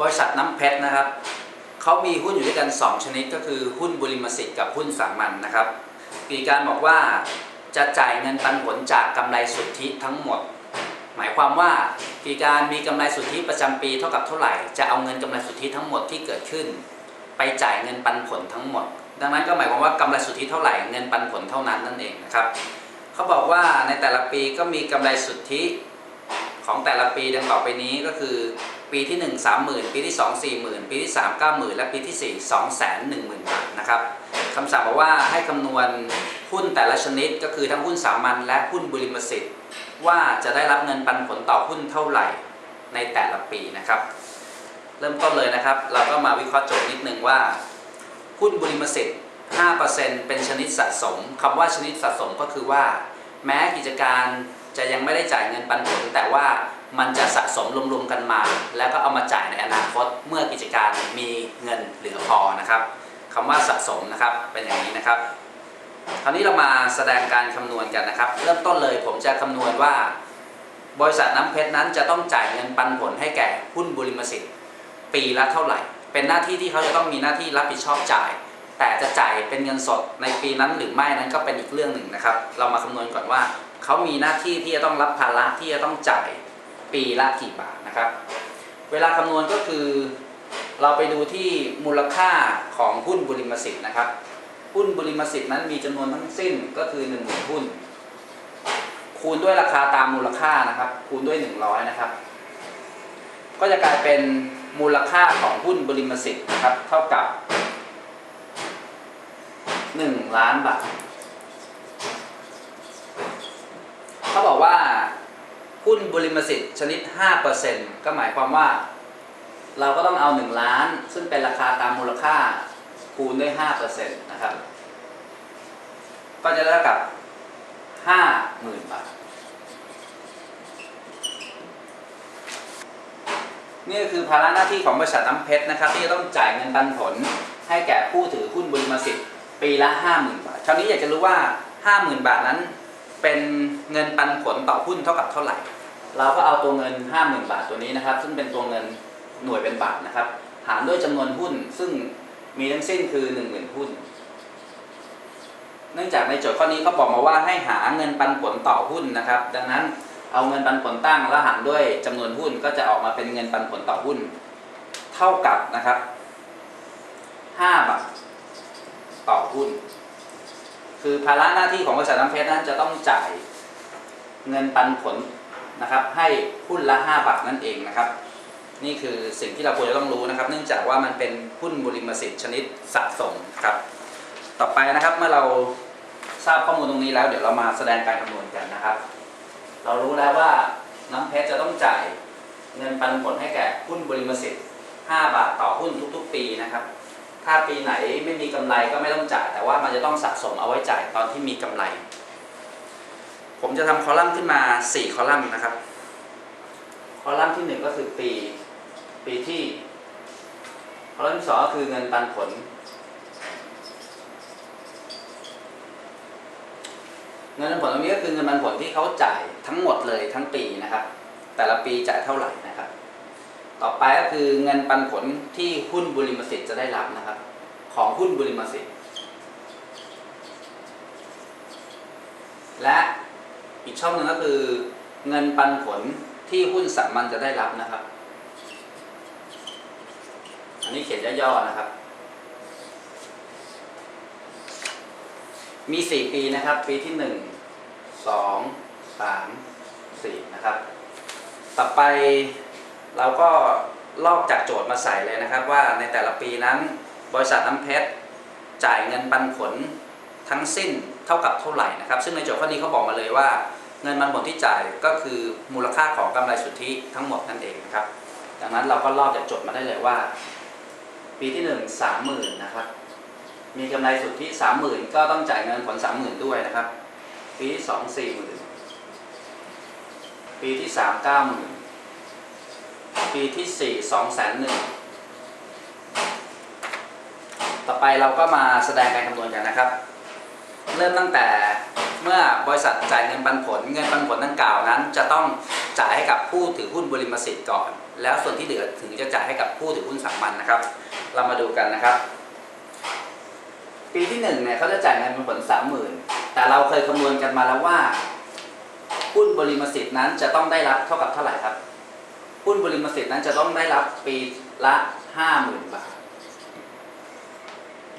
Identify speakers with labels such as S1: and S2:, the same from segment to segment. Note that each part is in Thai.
S1: บริษัทน้ำเพชรนะครับเขามีหุ้นอยู่ด้วยกัน 2 ชนิดก็คือหุ้นบริมสิทธิ์กับหุ้นสามัญนะครับปีการบอกว่าจะจ่ายเงินปันผลจากกำไรสุทธิทั้งหมด หมายความว่าปีการมีกำไรสุทธิประจำปีเท่ากับเท่าไหร่จะเอาเงินกำไรสุทธิทั้งหมดที่เกิดขึ้น ไปจ่ายเงินปันผลทั้งหมด ดังนั้นก็หมายความว่ากำไรสุทธิเท่าไหร่เงินปันผลเท่านั้นนั่นเองนะครับเขาบอกว่าในแต่ละปีก็มีกำไรสุทธิ ของแต่ละปีดังต่อไปนี้ก็คือ ปีที่ 1 30,000 ปีที่ 2 40,000 ปีที่ 3 90,000 และปีที่ 4 210,000 บาทนะครับคำสั่งบอกว่าให้คำนวณหุ้นแต่ละชนิดก็คือทั้งหุ้นสามัญและหุ้นบริมสิทธิ์ ว่าจะได้รับเงินปันผลต่อหุ้นเท่าไหร่ในแต่ละปีนะครับ เริ่มต้นเลยนะครับ เราก็มาวิเคราะห์โจทย์นิดนึงว่า หุ้นบริมสิทธิ์ 5%เป็นชนิดสะสมคำว่าชนิดสะสมก็คือว่า แม้กิจการ จะยังไม่ได้จ่ายเงินปันผล แต่ว่ามันจะสะสมรวมๆกันมา แล้วก็เอามาจ่ายในอนาคตเมื่อกิจการมีเงินเหลือพอนะครับคำว่าสะสมนะครับเป็นอย่างนี้นะครับ คราวนี้เรามาแสดงการคำนวณกันนะครับ เริ่มต้นเลยผมจะคำนวณว่า บริษัทน้ำเพชรนั้นจะต้องจ่ายเงินปันผลให้แก่หุ้นบริมสิทธิ์ปีละเท่าไหร่ เป็นหน้าที่ที่เขาจะต้องมีหน้าที่รับผิดชอบจ่าย แต่จะจ่ายเป็นเงินสดในปีนั้นหรือไม่นั้นก็เป็นอีกเรื่องหนึ่งนะครับ เรามาคำนวณก่อนว่า เขามีหน้าที่ที่จะต้องรับภาระที่จะต้องจ่ายปีละกี่บาทนะครับ เวลาคำนวณก็คือ เราไปดูที่มูลค่าของหุ้นบริมสิทธิ์นะครับ หุ้นบริมสิทธิ์นั้นมีจำนวนทั้งสิ้นก็คือ1 0,000หุ้น คูณด้วยราคาตามมูลค่านะครับ คูณด้วย 100 นะครับ ก็จะกลายเป็นมูลค่าของหุ้นบริมสิทธิ์นะครับ เท่ากับ 1 ล้านบาท เขาบอกว่าหุ้นบริมสิทธิ์ชนิด 5%ก็หมายความว่า เราก็ต้องเอา 1 ล้าน ซึ่งเป็นราคาตามมูลค่าคูณด้วย 5%นะครับ ก็จะได้กับ 50,000 บาท นี่คือภาระหน้าที่ของบริษัทน้ำเพชรนะครับ ที่จะต้องจ่ายเงินปันผล ให้แก่ผู้ถือหุ้นบริมสิทธิ์ปีละ 50,000 บาทคราวนี้อยากจะรู้ว่า 50,000 บาทนั้น เป็นเงินปันผลต่อหุ้นเท่ากับเท่าไหร่ เราก็เอาตัวเงิน 50,000 บาทตัวนี้นะครับ ซึ่งเป็นตัวเงินหน่วยเป็นบาทนะครับ หารด้วยจำนวนหุ้นซึ่งมีทั้งสิ้นคือ 10,000 หุ้น เนื่องจากในโจทย์ข้อนี้เขาบอกมาว่าให้หาเงินปันผลต่อหุ้นนะครับ ดังนั้นเอาเงินปันผลตั้งแล้วหารด้วยจำนวนหุ้นก็จะออกมาเป็นเงินปันผลต่อหุ้น เท่ากับนะครับ5บาทต่อหุ้น คือภาระหน้าที่ของบริษัทน้ำเพชรนั้นจะต้องจ่ายเงินปันผลนะครับ ให้หุ้นละ 5 บาทนั่นเองนะครับ นี่คือสิ่งที่เราควรจะต้องรู้นะครับ เนื่องจากว่ามันเป็นหุ้นบริมสิทธิ์ชนิดสะสมครับ ต่อไปนะครับเมื่อเราทราบข้อมูลตรงนี้แล้ว เดี๋ยวเรามาแสดงการคำนวณกันนะครับ เรารู้แล้วว่าน้ำเพชรจะต้องจ่ายเงินปันผลให้แก่หุ้นบริมสิทธิ์ 5 บาทต่อหุ้นทุก ๆ ปีนะครับ ถ้าปีไหนไม่มีกำไรก็ไม่ต้องจ่าย แต่ว่ามันจะต้องสะสมเอาไว้จ่ายตอนที่มีกำไร ผมจะทำคอลัมน์ขึ้นมา 4 คอลัมน์นะครับ คอลัมน์ที่ 1 ก็คือปี ปีที่ คอลัมน์ที่สองก็คือเงินปันผล เงินปันผลตรงนี้ก็คือเงินปันผลที่เขาจ่ายทั้งหมดเลยทั้งปีนะครับ แต่ละปีจ่ายเท่าไหร่นะครับ ต่อไปก็คือเงินปันผลที่หุ้นบุริมสิทธิ์จะได้รับนะครับ ของหุ้นบุริมสิทธิ์ และอีกช่องหนึ่งก็คือเงินปันผลที่หุ้นสามัญจะได้รับนะครับ อันนี้เขียนย่อๆนะครับ มี 4 ปีนะครับ ปีที่ 1 2 3 4 นะครับ ต่อไป เราก็ลอกจากโจทย์มาใส่เลยนะครับ ว่าในแต่ละปีนั้น บริษัทน้ำเพชรจ่ายเงินปันผลทั้งสิ้นเท่ากับเท่าไหร่นะครับ ซึ่งในโจทย์ข้อนี้เขาบอกมาเลยว่า เงินปันผลที่จ่ายก็คือมูลค่าของกำไรสุทธิทั้งหมดนั่นเองนะครับ ดังนั้นเราก็ลอกจากโจทย์มาได้เลยว่า ปีที่1 30,000นะครับมีกำไรสุทธิสามหมื่นก็ต้องจ่ายเงินผลสามหมื่นด้วยนะครับ ปีที่สองสี่หมื่นปีที่สามเก้าหมื่น ปีที่สี่สองแสนหนึ่งต่อไปเราก็มาแสดงการคำนวณกันนะครับ เริ่มตั้งแต่เมื่อบริษัทจ่ายเงินปันผล เงินปันผลดังกล่าวนั้น จะต้องจ่ายให้กับผู้ถือหุ้นบริมสิทธิ์ก่อน แล้วส่วนที่เหลือถึงจะจ่ายให้กับผู้ถือหุ้นสามัญนะครับ เรามาดูกันนะครับ ปีที่หนึ่งเนี่ยเขาจะจ่ายเงินป็นผลสามหมื่นแต่เราเคยคำนวณกันมาแล้วว่าหุ้นบริมสิทธิ์นั้นจะต้องได้รับเท่ากับเท่าไหร่ครับ หุ้นบริมสิทธิ์นั้นจะต้องได้รับปีละห้าหมื่นบาท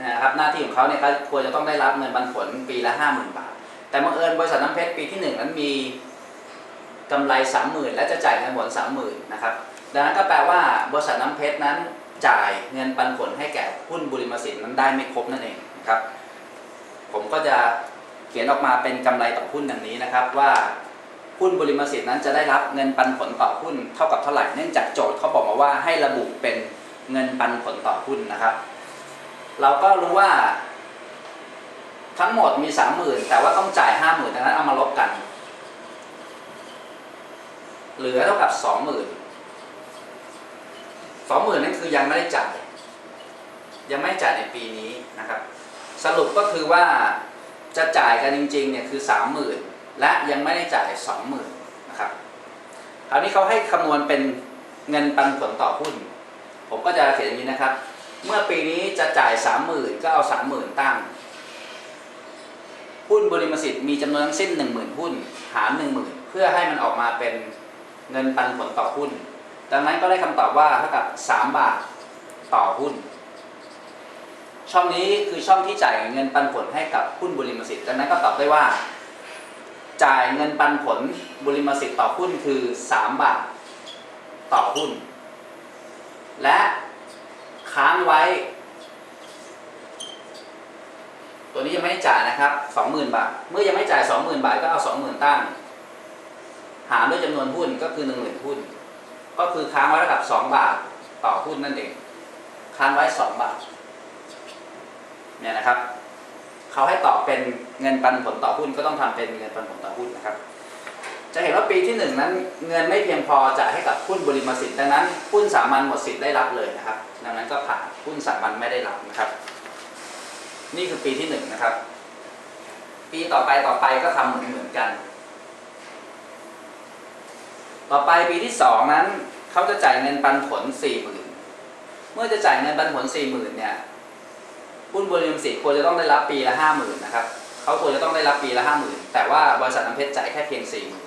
S1: นะครับหน้าที่ของเขาเนี่ยเขาควรจะต้องได้รับเงินปันผลปีละห้าหมื่นบาท แต่บังเอิญบริษัทน้ำเพชรปีที่หนึ่งนั้นมีกำไรสามหมื่นและจะจ่ายเงินผลสามหมื่นนะครับดังนั้นก็แปลว่าบริษัทน้ำเพชรนั้นจ่ายเงินปันผลให้แก่หุ้นบริมสิทธิ์นั้นได้ไม่ครบนั่นเองนะครับ ผมก็จะเขียนออกมาเป็นกำไรต่อหุ้นดังนี้นะครับว่า หุ้นบริมสิทธิ์นั้นจะได้รับเงินปันผลต่อหุ้นเท่ากับเท่าไหร่เนื่องจากโจทย์เขาบอกมาว่าให้ระบุเป็นเงินปันผลต่อหุ้นนะครับ เราก็รู้ว่า ทั้งหมดมีสามหมื่นแต่ว่าต้องจ่ายห้าหมื่นดังนั้นเอามาลบกัน เหลือเท่ากับสองหมื่นสองหมื่นนั่นคือยังไม่ได้จ่าย ยังไม่จ่ายในปีนี้นะครับ สรุปก็คือว่าจะจ่ายกันจริงๆเนี่ยคือสามหมื่น และยังไม่ได้จ่ายสองหมื่นนะครับคราวนี้เขาให้คำนวณเป็นเงินปันผลต่อหุ้น ผมก็จะเขียนอย่างนี้นะครับ เมื่อปีนี้จะจ่ายสามหมื่นก็เอาสามหมื่นตั้ง หุ้นบริมสิทธิ์มีจำนวนทั้งสิ้น 1 0,000 หุ้น หาร 1 0,000 เพื่อให้มันออกมาเป็นเงินปันผลต่อหุ้น ดังนั้นก็ได้คำตอบว่าเท่ากับ 3 บาทต่อหุ้น ช่องนี้คือช่องที่จ่ายเงินปันผลให้กับหุ้นบริมสิทธิ์ดังนั้นก็ตอบได้ว่า จ่ายเงินปันผลบริมสิทธิ์ต่อหุ้นคือ 3 บาทต่อหุ้น และค้างไว้ ตัวนี้ยังไม่จ่ายนะครับ20,000 บาท เมื่อยังไม่จ่าย 20,000 บาทก็เอา 20,000 ตั้ง หารด้วยจำนวนหุ้นก็คือ10,000หุ้น ก็คือค้างไว้ระดับ 2 บาทต่อหุ้นนั่นเอง ค้างไว้ 2 บาทเนี่ยนะครับ เขาให้ตอบเป็น เงินปันผลต่อหุ้นก็ต้องทำเป็นเงินปันผลต่อหุ้นนะครับ จะเห็นว่าปีที่หนึ่งนั้นเงินไม่เพียงพอจ่ายให้กับหุ้นบริมสิทธิ์ดังนั้นหุ้นสามัญหมดสิทธิ์ได้รับเลยนะครับ ดังนั้นก็ผ่านหุ้นสามัญไม่ได้รับนะครับ นี่คือปีที่หนึ่งนะครับ ปีต่อไปต่อไปก็ทำเหมือนเหมือนกัน ต่อไปปีที่สองนั้นเขาจะจ่ายเงินปันผลสี่หมื่นเมื่อจะจ่ายเงินปันผลสี่หมื่นเนี่ยหุ้นบริษัทสิทธิ์ควรจะต้องได้รับปีละห้าหมื่นนะครับ เขาควรจะต้องได้รับปีละห้าหมื่นแต่ว่าบริษัทน้ำเพชรจ่ายแค่เพียงสี่หมื่น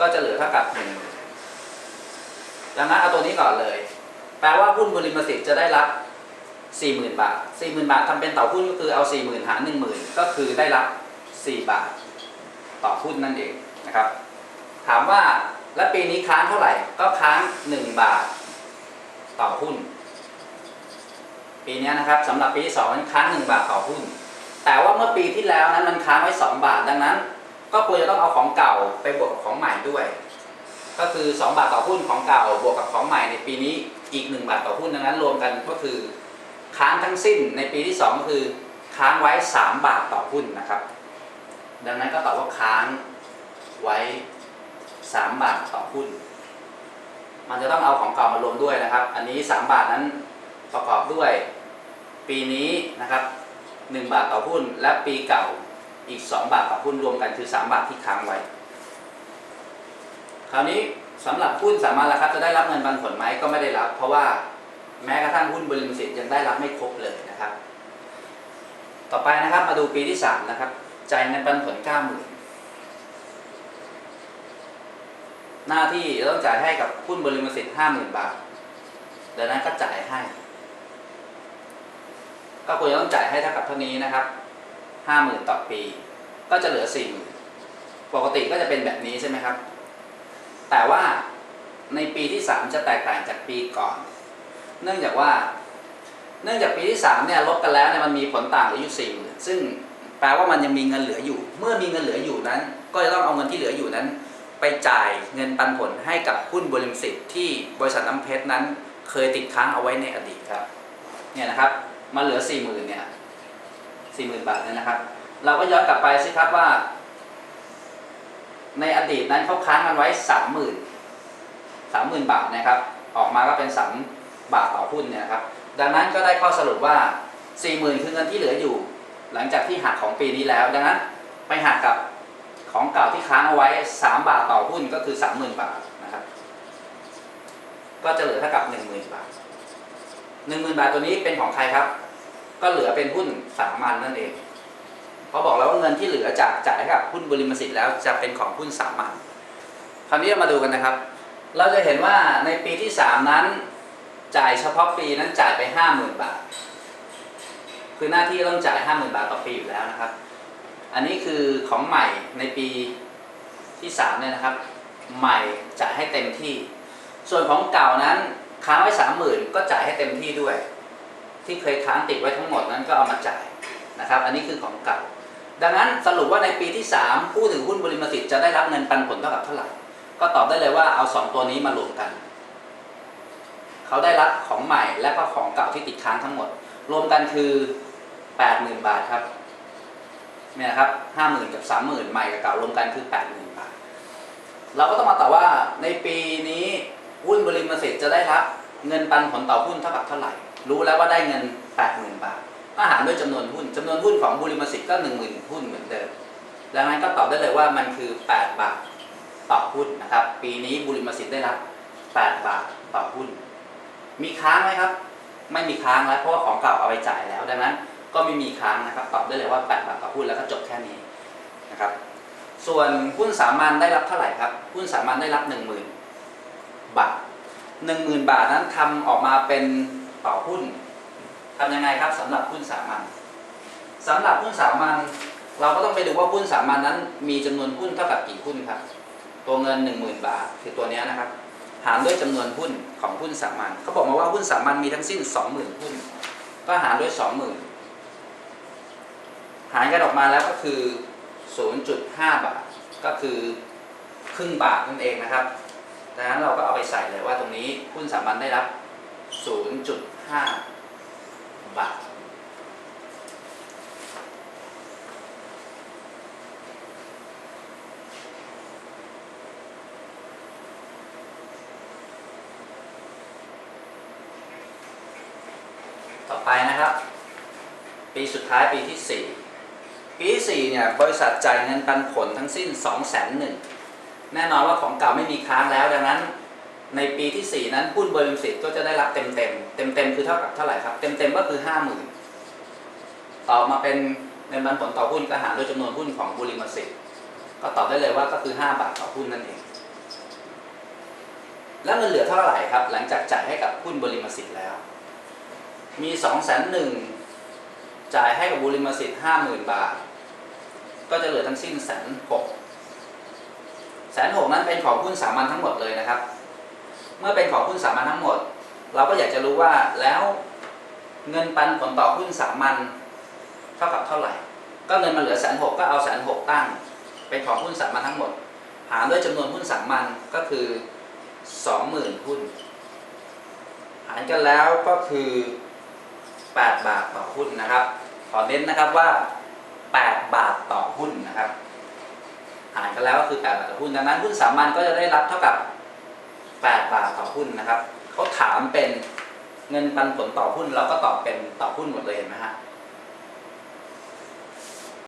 S1: ก็จะเหลือเท่ากับหนึ่งหมื่นดังนั้นเอาตัวนี้ก่อนเลย แปลว่าหุ้นบริษัทสิทธิ์จะได้รับสี่หมื่นบาทสี่หมื่นบาททำเป็นต่อหุ้นก็คือเอาสี่หมื่นหารหนึ่งหมื่นก็คือได้รับสี่บาท ต่อหุ้นนั่นเองนะครับ ถามว่าแล้วปีนี้ค้างเท่าไหร่ก็ค้างหนึ่งบาท ต่อหุ้น ปีนี้นะครับสำหรับปีที่สองนั้นค้างหนึ่งบาทต่อหุ้น แต่ว่าเมื่อปีที่แล้วนั้นมันค้างไว้สองบาทดังนั้น ก็ควรจะต้องเอาของเก่าไปบวกกับของใหม่ด้วย ก็คือ 2 บาทต่อหุ้นของเก่าบวกกับของใหม่ในปีนี้อีก 1 บาทต่อหุ้นดังนั้น รวมกันก็คือค้างทั้งสิ้นในปีที่ 2 ก็คือค้างไว้ 3 บาทต่อหุ้นนะครับ ดังนั้นก็ตอบว่าค้างไว้ 3 บาทต่อหุ้น มันจะต้องเอาของเก่ามารวมด้วยนะครับ อันนี้ 3 บาทนั้นประกอบด้วย ปีนี้นะครับ 1 บาทต่อหุ้น และปีเก่าอีก 2 บาทต่อหุ้นรวมกันคือ 3 บาทที่ค้างไว้ คราวนี้สำหรับหุ้นสามารถแล้วครับจะได้รับเงินปันผลไหมก็ไม่ได้รับ เพราะว่าแม้กระทั่งหุ้นบริษัทธิ์ยังได้รับไม่ครบเลยนะครับ ต่อไปนะครับมาดูปีที่สามนะครับจ่ายเงินปันผลเก้าหมื่นหน้าที่ต้องจ่ายให้กับหุ้นบริษัทห้าหมื่นบาทดังนั้นก็จ่ายให้ ก็ควรจะต้องจ่ายให้เท่ากับเท่านี้นะครับห้าหมื่นต่อปี ก็จะเหลือสี่หมื่นปกติก็จะเป็นแบบนี้ใช่ไหมครับ แต่ว่าในปีที่สามจะแตกต่างจากปีก่อน เนื่องจากว่า เนื่องจากปีที่3เนี่ยลบกันแล้วเนี่ยมันมีผลต่างเหลืออยู่สี่หมื่นซึ่งแปลว่ามันยังมีเงินเหลืออยู่ เมื่อมีเงินเหลืออยู่นั้น ก็จะต้องเอาเงินที่เหลืออยู่นั้น ไปจ่ายเงินปันผลให้กับหุ้นบริษัทที่บริษัทน้ำเพชรนั้น เคยติดค้างเอาไว้ในอดีตครับ เนี่ยนะครับ มาเหลือสี่หมื่นเนี่ยสี่หมื่นบาทเนี่ยนะครับ เราก็ย้อนกลับไปสิครับว่า ในอดีตนั้นเขาค้างกันไว้สามหมื่นสามหมื่นบาทนะครับ ออกมาก็เป็นสามบาทต่อหุ้นเนี่ยครับ ดังนั้นก็ได้ข้อสรุปว่า4 0,000คือเงินที่เหลืออยู่ หลังจากที่หักของปีนี้แล้ว ดังนั้นไปหักกับของเก่าที่ค้างเอาไว้ 3 บาทต่อหุ้นก็คือ 30,000 บาทนะครับ ก็จะเหลือเท่ากับ 10,000 บาท 10,000บาทตัวนี้เป็นของใครครับ ก็เหลือเป็นหุ้นสามัญนั่นเองเขาบอกแล้วว่าเงินที่เหลือจากจ่ายให้กับหุ้นบริมสิทธิ์แล้วจะเป็นของหุ้นสามัญคราวนี้เรามาดูกันนะครับ เราจะเห็นว่าในปีที่3นั้น จ่ายเฉพาะปีนั้นจ่ายไป50,000บาท คือหน้าที่ต้องจ่าย50,000บาทต่อปีอยู่แล้วนะครับ อันนี้คือของใหม่ในปีที่3เนี่ยนะครับ ใหม่จ่ายให้เต็มที่ ส่วนของเก่านั้น ค้างไว้30,000ก็จ่ายให้เต็มที่ด้วย ที่เคยค้างติดไว้ทั้งหมดนั้นก็เอามาจ่ายนะครับ อันนี้คือของเก่า ดังนั้นสรุปว่าในปีที่ 3 ผู้ถือหุ้นบริมสิทธิ์จะได้รับเงินปันผลเท่ากับเท่าไหร่ ก็ตอบได้เลยว่าเอา 2 ตัวนี้มารวมกัน เขาได้รับของใหม่และก็ของเก่าที่ติดค้างทั้งหมด รวมกันคือ 80,000 บาทครับเนี่ยนะครับ50,000กับ30,000ใหม่กับเก่ารวมกันคือ80,000บาท เราก็ต้องมาตอบว่าในปีนี้ หุ้นบริมสิทธิ์จะได้รับเงินปันผลต่อหุ้นเท่ากับเท่าไหร่ รู้แล้วว่าได้เงิน 80,000 บาทก็หารด้วยจำนวนหุ้นจำนวนหุ้นของบริมสิทธิ์ก็10,000หุ้นเหมือนเดิมดังนั้นก็ตอบได้เลยว่ามันคือ 8 บาทต่อหุ้นนะครับ ปีนี้บริมสิทธิ์ได้รับ 8 บาทต่อหุ้น มีค้างไหมครับ ไม่มีค้างแล้วเพราะว่าของเก่าเอาไปจ่ายแล้วดังนั้น ก็ไม่มีค้างนะครับตอบได้เลยว่า 8 บาทต่อหุ้นแล้วก็จบแค่นี้นะครับ ส่วนหุ้นสามัญได้รับเท่าไหร่ครับหุ้นสามัญได้รับ 10,000 บาท10,000บาทนั้นทำออกมาเป็นต่อหุ้นทำยังไงครับสำหรับหุ้นสามัญสำหรับหุ้นสามัญเราก็ต้องไปดูว่าหุ้นสามัญนั้น มีจำนวนหุ้นเท่ากับกี่หุ้นครับ ตัวเงิน10,000บาทคือตัวนี้นะครับ หารด้วยจำนวนหุ้นของหุ้นสามัญเขาบอกมาว่าหุ้นสามัญมีทั้งสิ้น20,000หุ้น ก็หารด้วย20,000หารกันออกมาแล้วก็คือ 0.5 บาท ก็คือครึ่งบาทนั่นเองนะครับ ดังนั้นเราก็เอาไปใส่เลยว่าตรงนี้หุ้นสามัญได้รับ 0.5 บาท ต่อไปนะครับ ปีสุดท้ายปีที่ 4 ปีที่4เนี่ยบริษัทจ่ายเงินปันผลทั้งสิ้น 2 0 0 0 0 0 แน่นอนว่าของเก่าไม่มีค้างแล้ว ดังนั้น ในปีที่ 4 นั้นหุ้นบริษัทก็จะได้รับเต็มเต็มเต็มเต็มคือเท่ากับเท่าไหร่ครับ เต็มเต็มก็คือ 50,000ตอบมาเป็นเงินปันผลต่อหุ้นก็หารด้วยจำนวนหุ้นของบริษัทก็ตอบได้เลยว่าก็คือ 5 บาทต่อหุ้นนั่นเอง แล้วเงินเหลือเท่าไหร่ครับ หลังจากจ่ายให้กับหุ้นบริษัทแล้ว มี2องแสนหนึ่งจ่ายให้กับบุริมสิทธิ์ห้าหมื่นบาท ก็จะเหลือทั้งสิ้นแสนหก แสนหกนั้นเป็นของหุ้นสามัญทั้งหมดเลยนะครับ เมื่อเป็นของหุ้นสามัญทั้งหมด เราก็อยากจะรู้ว่าแล้วเงินปันผลต่อหุ้นสามัญเท่ากับเท่าไหร่ ก็เงินมาเหลือแสนหกก็เอาแสนหกตั้ง เป็นของหุ้นสามัญทั้งหมด หารด้วยจำนวนหุ้นสามัญก็คือสองหมื่นหุ้น หารกันแล้วก็คือ8บาทต่อหุ้นนะครับ ขอเน้นนะครับว่า8บาทต่อหุ้นนะครับ หารกันแล้วก็คือ8บาทต่อหุ้นดังนั้นหุ้นสามัญก็จะได้รับเท่ากับ 8 บาทต่อหุ้นนะครับเขาถามเป็นเงินปันผลต่อหุ้นเราก็ตอบเป็นต่อหุ้นหมดเลยเห็นไหมฮะ